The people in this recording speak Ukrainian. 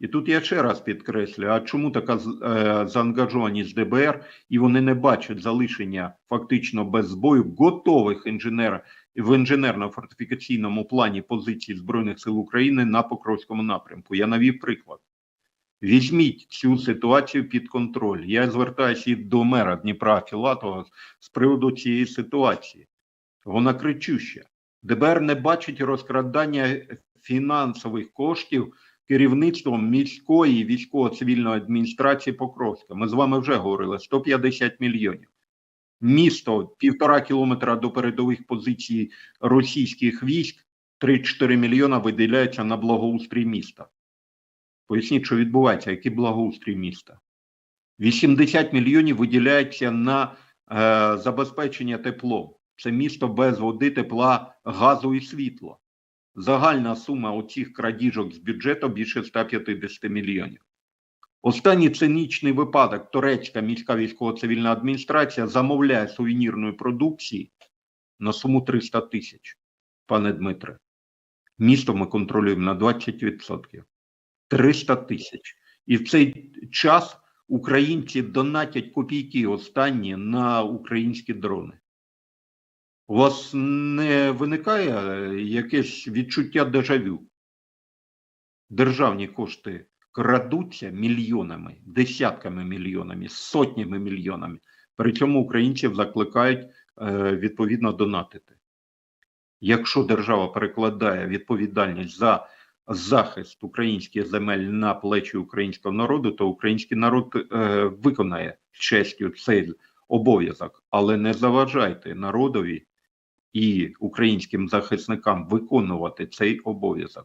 І тут я ще раз підкреслюю, а чому така е, заангажованість ДБР, і вони не бачать залишення фактично без збою готових інженер в інженерно-фортифікаційному плані позицій Збройних сил України на Покровському напрямку. Я навів приклад. Візьміть цю ситуацію під контроль. Я звертаюся і до мера Дніпра Філатова з приводу цієї ситуації. Вона кричуща. ДБР не бачить розкрадання фінансових коштів керівництвом міської військово-цивільної адміністрації Покровська. Ми з вами вже говорили 150 мільйонів. Місто півтора кілометра до передових позицій російських військ, 3-4 мільйона виділяється на благоустрій міста. Поясніть, що відбувається, який благоустрій міста. 80 мільйонів виділяється на е, забезпечення теплом. Це місто без води, тепла, газу і світла. Загальна сума оцих крадіжок з бюджету більше 150 мільйонів. Останній цинічний випадок турецька міська військово-цивільна адміністрація замовляє сувенірної продукції на суму 300 тисяч. Пане Дмитре, місто ми контролюємо на 20%. 300 тисяч. І в цей час українці донатять копійки останні на українські дрони. У вас не виникає якесь відчуття дежавю? Державні кошти крадуться мільйонами, десятками мільйонами, сотнями мільйонами. При цьому українців закликають е, відповідно донатити. Якщо держава перекладає відповідальність за захист українських земель на плечі українського народу, то український народ е, виконає з честю цей обов'язок, але не заважайте народові і українським захисникам виконувати цей обов'язок.